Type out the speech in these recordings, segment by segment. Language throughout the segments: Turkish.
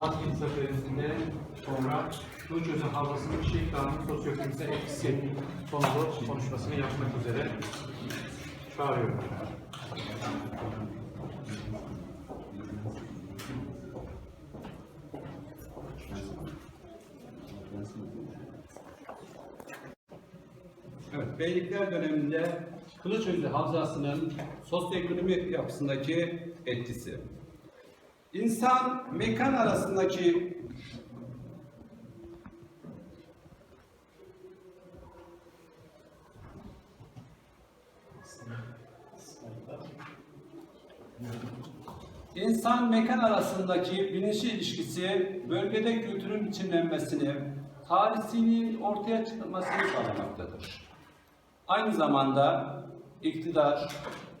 Atkin seferinde sonra Kılıçözü havlasının Şehit Dağı'nın etkisi konulu konuşmasını yapmak üzere çağırıyorum. Evet, Beylikler döneminde Kılıçözü Havzası'nın sosyoekonomik yapısındaki etkisi. İnsan mekan arasındaki İnsan mekan arasındaki bilinçli ilişkisi bölgede kültürün biçimlenmesini, tarihsinin ortaya çıkmasını sağlamaktadır. Aynı zamanda iktidar,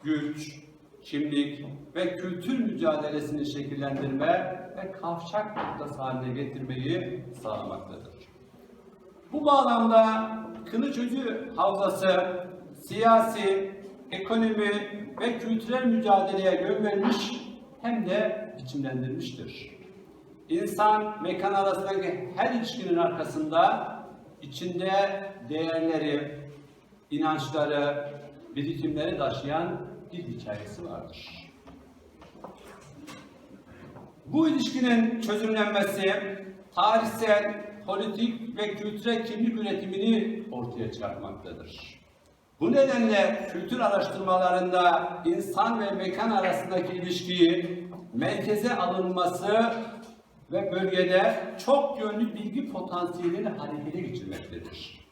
güç, kimlik ve kültür mücadelesini şekillendirme ve kavşak noktası haline getirmeyi sağlamaktadır. Bu bağlamda Kılıçözü Havzası siyasi, ekonomi ve kültürel mücadeleye yön vermiş hem de biçimlendirmiştir. İnsan mekan arasındaki her ilişkinin arkasında içinde değerleri, inançları, birikimleri taşıyan bir hikayesi vardır. Bu ilişkinin çözümlenmesi tarihsel, politik ve kültürel kimlik üretimini ortaya çıkartmaktadır. Bu nedenle kültür araştırmalarında insan ve mekan arasındaki ilişkiyi merkeze alınması ve bölgede çok yönlü bilgi potansiyelini harekete geçirmektedir.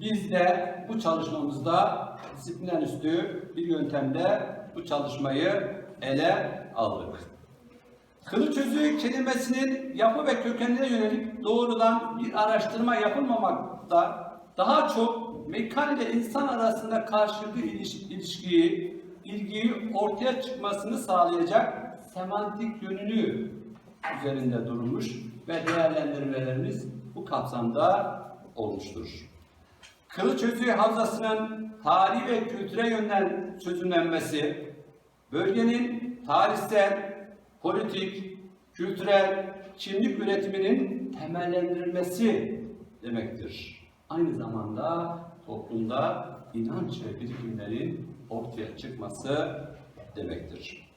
Biz de bu çalışmamızda disiplinen üstü bir yöntemle bu çalışmayı ele aldık. Kılıçözü kelimesinin yapı ve kökenine yönelik doğrudan bir araştırma yapılmamakta daha çok mekan ile insan arasında karşılıklı iliş- ilişkiyi, ilgiyi ortaya çıkmasını sağlayacak semantik yönünü üzerinde durmuş ve değerlendirmelerimiz bu kapsamda olmuştur. Kılıçözü Havzası'nın tarihi ve kültüre yönden çözümlenmesi, bölgenin tarihsel, politik, kültürel, kimlik üretiminin temellendirilmesi demektir. Aynı zamanda toplumda inanç ve birikimlerin ortaya çıkması demektir.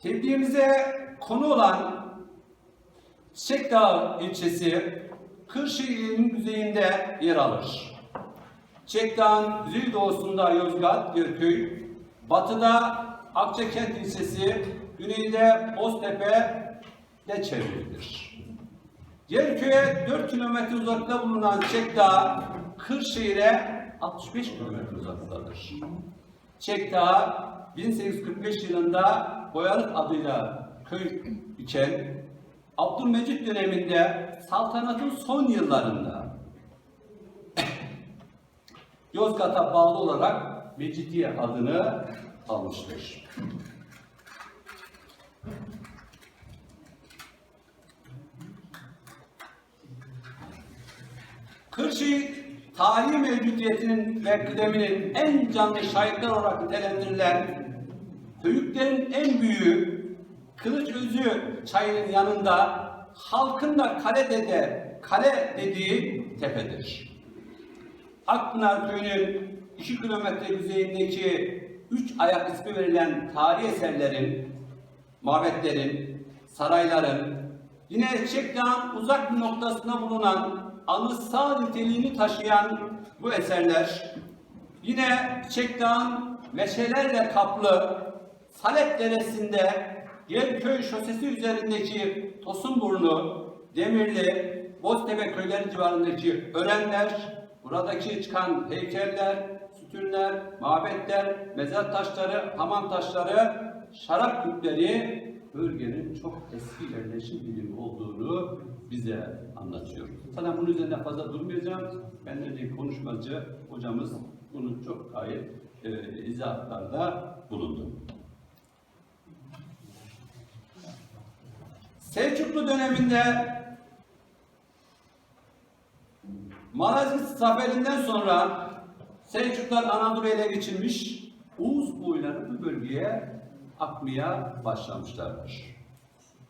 Tebliğimize konu olan Çiçek Dağı ilçesi Kırşehir'in güzeyinde yer alır. Çiçek Dağı'nın güneydoğusunda Yozgat, Yerköy, batıda Akçakent ilçesi, güneyde Boztepe ile çevrilidir. Yerköy'e 4 kilometre uzakta bulunan Çiçek Dağı, Kırşehir'e 65 kilometre uzaktadır. Çiçek Dağı 1845 yılında Boyalık adıyla köy iken Abdülmecit döneminde saltanatın son yıllarında Yozgat'a bağlı olarak Mecidiye adını almıştır. Kırşehir tarihi mevcudiyetinin ve kıdeminin en canlı şahitler olarak nitelendirilen Höyüklerin en büyüğü Kılıçözü çayının yanında halkın da kale dede, kale dediği tepedir. Akpınar köyünün 2 kilometre güzeyindeki üç ayak ismi verilen tarihi eserlerin, mabetlerin, sarayların, yine Çekdağ'ın uzak bir noktasında bulunan anıtsal niteliğini taşıyan bu eserler, yine Çekdağ'ın meşelerle kaplı Salep Deresi'nde Yerköy Şosesi üzerindeki Tosunburnu, Demirli, Boztepe köyleri civarındaki örenler, buradaki çıkan heykeller, sütunlar, mabetler, mezar taşları, hamam taşları, şarap küpleri bölgenin çok eski yerleşim bilimi olduğunu bize anlatıyor. Sana bunun üzerinde fazla durmayacağım. Ben de konuşmacı hocamız bunu çok gayet e, izahatlarda bulundu. Selçuklu döneminde Malazgirt zaferinden sonra Selçuklar Anadolu'yu ele geçirmiş, Oğuz boyları bu bölgeye akmaya başlamışlardır.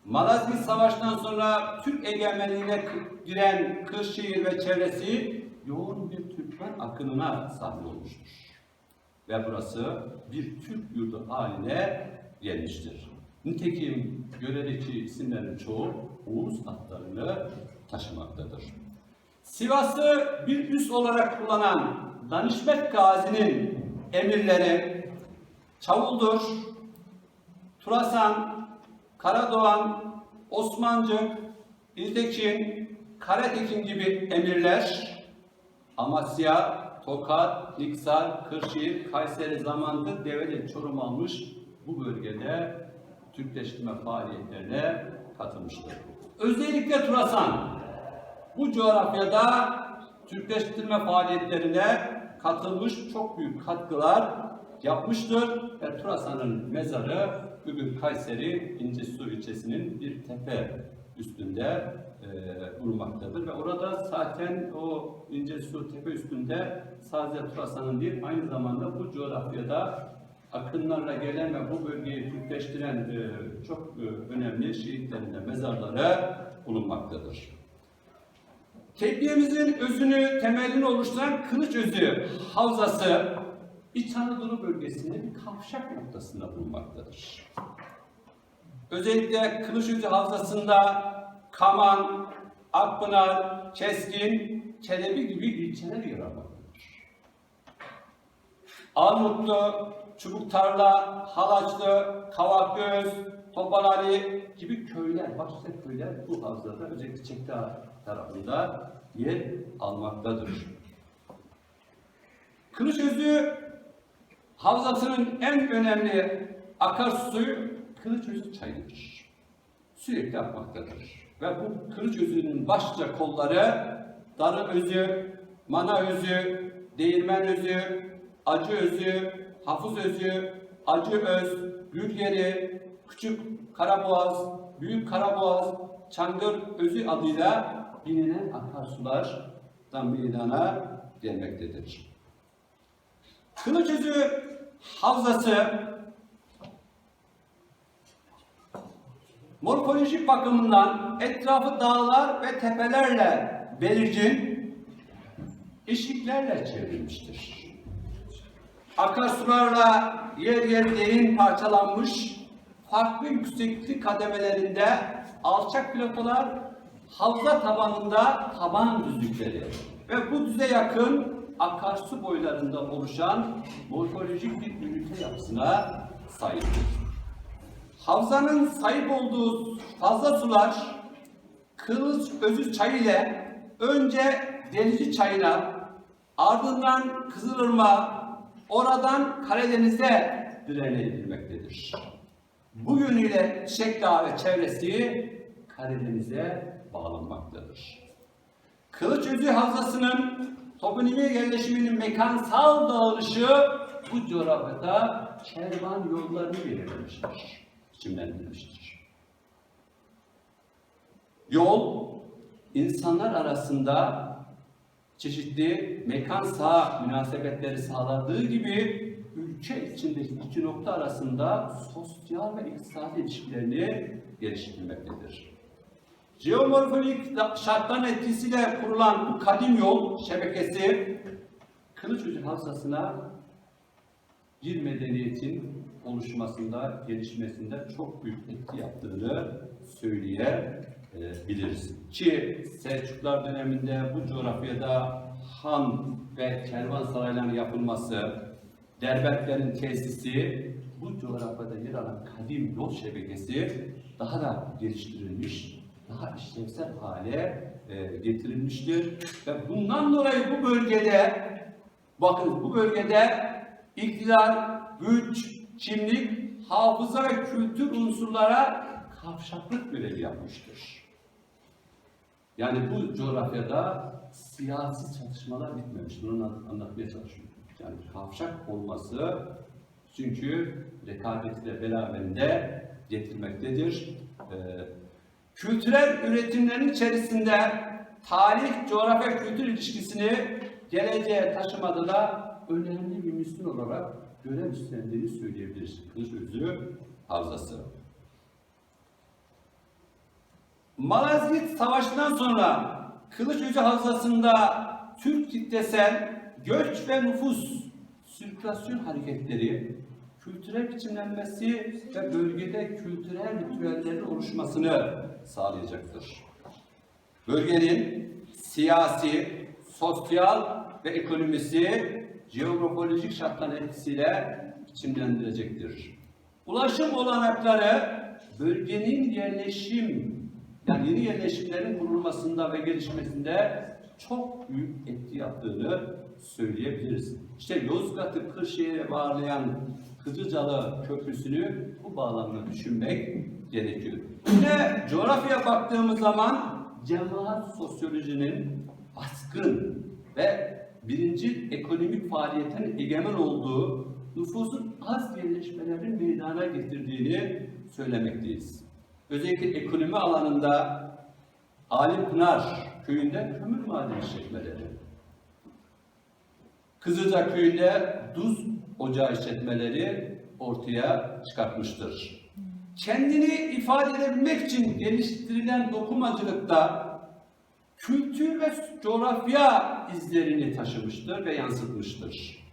Malazgirt Savaşı'ndan sonra Türk egemenliğine giren Kırşehir ve çevresi yoğun bir Türkmen akınına sahne olmuştur. Ve burası bir Türk yurdu haline gelmiştir. Nitekim Göreliçi isimlerin çoğu Oğuz adlarını taşımaktadır. Sivas'ı bir üs olarak kullanan Danişmet Gazi'nin emirleri Çavuldur, Turasan, Karadoğan, Osmancık, İltekin, Karatekin gibi emirler Amasya, Tokat, Niksar, Kırşehir, Kayseri zamanında Develi Çorum almış bu bölgede Türkleştirme faaliyetlerine katılmıştır. Özellikle Turasan bu coğrafyada Türkleştirme faaliyetlerine katılmış çok büyük katkılar yapmıştır ve Turasan'ın mezarı bugün Kayseri İncesu ilçesinin bir tepe üstünde e, bulunmaktadır ve orada zaten o İncesu tepe üstünde sadece Turasan'ın değil aynı zamanda bu coğrafyada akınlarla gelen ve bu bölgeyi Türkleştiren e, çok e, önemli şehitlerin de mezarları bulunmaktadır. Tebliğimizin özünü, temelini oluşturan Kılıç Özü Havzası İç Anadolu bölgesinde bir kavşak noktasında bulunmaktadır. Özellikle Kılıç Özü Havzası'nda Kaman, Akpınar, Keskin, Çelebi gibi ilçeler yer almaktadır. Armutlu, Çubuktarla, Halaçlı, Kavakgöz, Topalali gibi köyler, başka köyler bu havzada özellikle Çekdağ tarafında yer almaktadır. Kılıçözü havzasının en önemli akarsuyu Kılıçözü çayıdır. Sürekli akmaktadır. Ve bu Kılıçözü'nün başlıca kolları Darı Özü, Mana Özü, Değirmen Özü, Acı Özü, Hafız Özü, Acı Öz, Gülgeri, Küçük Karaboğaz, Büyük Karaboğaz, Çangır Özü adıyla bilinen akarsulardan meydana gelmektedir. Kılıçözü Havzası morfolojik bakımından etrafı dağlar ve tepelerle belirgin eşiklerle çevrilmiştir. Akarsularla yer yer derin parçalanmış, farklı yükseklik kademelerinde alçak platolar, havza tabanında taban düzlükleri ve bu düze yakın akarsu boylarında oluşan morfolojik bir ünite yapısına sahiptir. Havzanın sahip olduğu fazla sular Kılıç Özü Çayı ile önce Denizli Çayı'na ardından Kızılırma oradan Karadeniz'e direne edilmektedir. Bu yönüyle Şekdağ ve çevresi Karadeniz'e bağlanmaktadır. Kılıçözü Havzası'nın toponimi yerleşiminin mekansal dağılışı bu coğrafyada kervan yollarını belirlemiştir, biçimlendirmiştir. Yol, insanlar arasında çeşitli mekan sağ münasebetleri sağladığı gibi ülke içindeki iki nokta arasında sosyal ve iktisadi ilişkilerini geliştirmektedir. Jeomorfolojik şartların etkisiyle kurulan bu kadim yol şebekesi Kılıçucu Havzası'na bir medeniyetin oluşmasında, gelişmesinde çok büyük etki yaptığını söyleyebiliriz. Ki Selçuklar döneminde bu coğrafyada han ve kervansarayların yapılması, derbentlerin tesisi, bu coğrafyada yer alan kadim yol şebekesi daha da geliştirilmiş, daha işlevsel hale e, getirilmiştir. Ve bundan dolayı bu bölgede, bakın bu bölgede iktidar, güç, kimlik, hafıza ve kültür unsurlara kavşaklık görevi yapmıştır. Yani bu coğrafyada siyasi çatışmalar bitmemiş. Bunu anlat- anlatmaya çalışıyorum. Yani kavşak olması çünkü rekabeti de beraberinde getirmektedir. Ee, kültürel üretimlerin içerisinde tarih, coğrafya, kültür ilişkisini geleceğe taşımada da önemli bir misyon olarak görev üstlendiğini söyleyebiliriz. Kılıç Özü Havzası. Malazgirt Savaşı'ndan sonra Kılıçözü Havzası'nda Türk kitlesel göç ve nüfus sirkülasyon hareketleri, kültürel biçimlenmesi ve bölgede kültürel ritüellerin oluşmasını sağlayacaktır. Bölgenin siyasi, sosyal ve ekonomisi jeografolojik şartların etkisiyle biçimlendirecektir. Ulaşım olanakları bölgenin yerleşim, yani yeni yerleşimlerin kurulmasında ve gelişmesinde çok büyük etki yaptığını söyleyebiliriz. İşte Yozgat'ı Kırşehir'e bağlayan Kızılcalı Köprüsü'nü bu bağlamda düşünmek gerekiyor. Yine coğrafyaya baktığımız zaman cemaat sosyolojinin baskın ve birinci ekonomik faaliyetin egemen olduğu nüfusun az yerleşmelerin meydana getirdiğini söylemekteyiz. Özellikle ekonomi alanında Ali Pınar köyünde kömür madeni işletmeleri, Kızılca köyünde duz ocağı işletmeleri ortaya çıkartmıştır. Kendini ifade edebilmek için geliştirilen dokumacılıkta kültür ve coğrafya izlerini taşımıştır ve yansıtmıştır.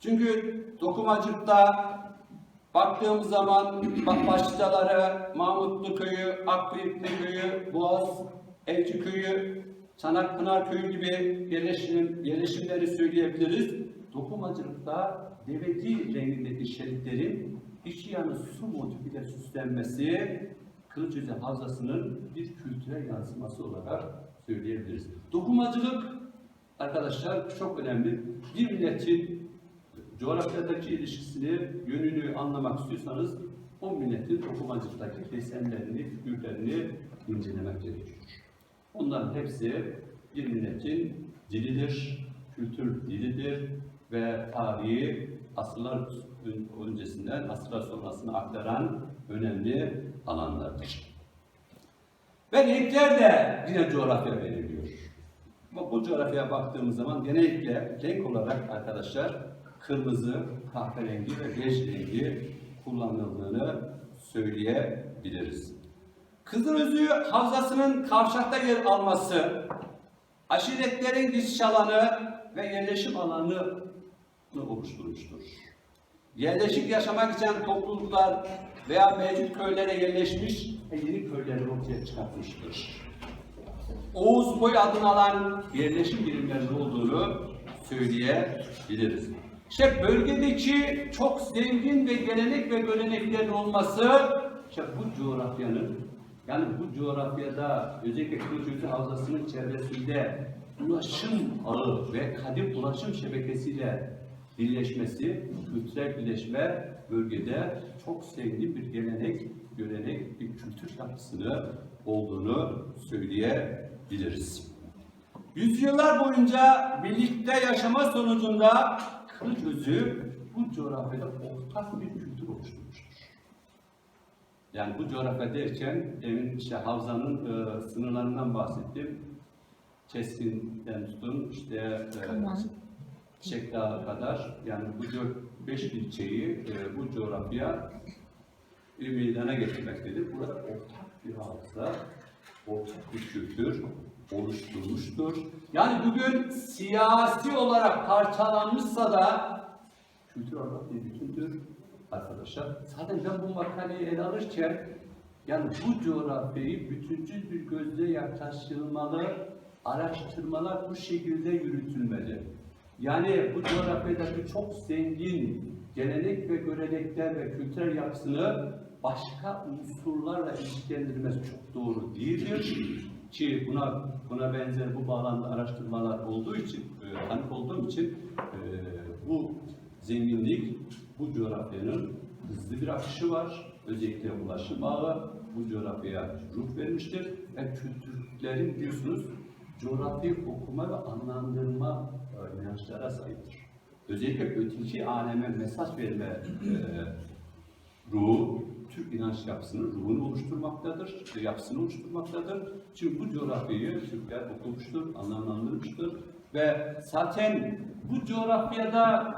Çünkü dokumacılıkta baktığımız zaman bak başlıcaları Mahmutlu Köyü, Akkıyıklı Köyü, Boğaz, Elçi Köyü, Çanakpınar Köyü gibi yerleşim, yerleşimleri söyleyebiliriz. Dokumacılıkta deveci rengindeki şeritlerin içi yanı su motifiyle süslenmesi Kılıçözü Havzası'nın bir kültürel yansıması olarak söyleyebiliriz. Dokumacılık arkadaşlar çok önemli. Bir milletin coğrafyadaki ilişkisini, yönünü anlamak istiyorsanız o milletin dokumacılıktaki desenlerini, figürlerini incelemek gerekiyor. Bunların hepsi bir milletin dilidir, kültür dilidir ve tarihi asırlar öncesinden asırlar sonrasına aktaran önemli alanlardır. Ve renkler de yine coğrafya veriliyor. Ama bu coğrafyaya baktığımız zaman genellikle renk olarak arkadaşlar kırmızı, kahverengi ve beş rengi kullanıldığını söyleyebiliriz. Kızılözü Havzası'nın kavşakta yer alması, aşiretlerin geçiş alanı ve yerleşim alanını oluşturmuştur. Yerleşik yaşamak için topluluklar veya mevcut köylere yerleşmiş ve yeni köyleri ortaya çıkartmıştır. Oğuz boy adını alan yerleşim birimlerinin olduğunu söyleyebiliriz. İşte bölgedeki çok zengin ve gelenek ve göreneklerin olması işte bu coğrafyanın yani bu coğrafyada özellikle Kılıçözü Havzası'nın çevresinde ulaşım ağı ve kadim ulaşım şebekesiyle birleşmesi, kültürel birleşme bölgede çok zengin bir gelenek, görenek, bir kültür yapısını olduğunu söyleyebiliriz. Yüzyıllar boyunca birlikte yaşama sonucunda Kılıçözü bu coğrafyada ortak bir kültür oluşturmuştur. Yani bu coğrafya derken demin işte havzanın e, sınırlarından bahsettim. Keskin'den tutun işte e, Tamam. Çiçek Dağı kadar yani bu dört beş ilçeyi e, bu coğrafya bir meydana getirmektedir. Burada ortak bir hafıza, ortak bir kültür oluşturmuştur. Yani bugün siyasi olarak parçalanmışsa da kültür olarak bir bütündür arkadaşlar. Zaten ben bu makaleyi ele alırken yani bu coğrafyayı bütüncül bir gözle yaklaşılmalı, araştırmalar bu şekilde yürütülmeli. Yani bu coğrafyadaki çok zengin gelenek ve görenekler ve kültürel yapısını başka unsurlarla ilişkilendirmesi çok doğru değildir. Ki buna buna benzer bu bağlamda araştırmalar olduğu için, e, tanık olduğum için e, bu zenginlik bu coğrafyanın hızlı bir akışı var. Özellikle ulaşım ağı bu coğrafyaya ruh vermiştir ve kültürlerin biliyorsunuz coğrafyayı okuma ve anlamlandırma e, inançlara sahiptir. Özellikle öteki aleme mesaj verme e, ruhu Türk inanç yapısının ruhunu oluşturmaktadır, e, yapısını oluşturmaktadır. Çünkü bu coğrafyayı Türkler okumuştur, anlamlandırmıştır ve zaten bu coğrafyada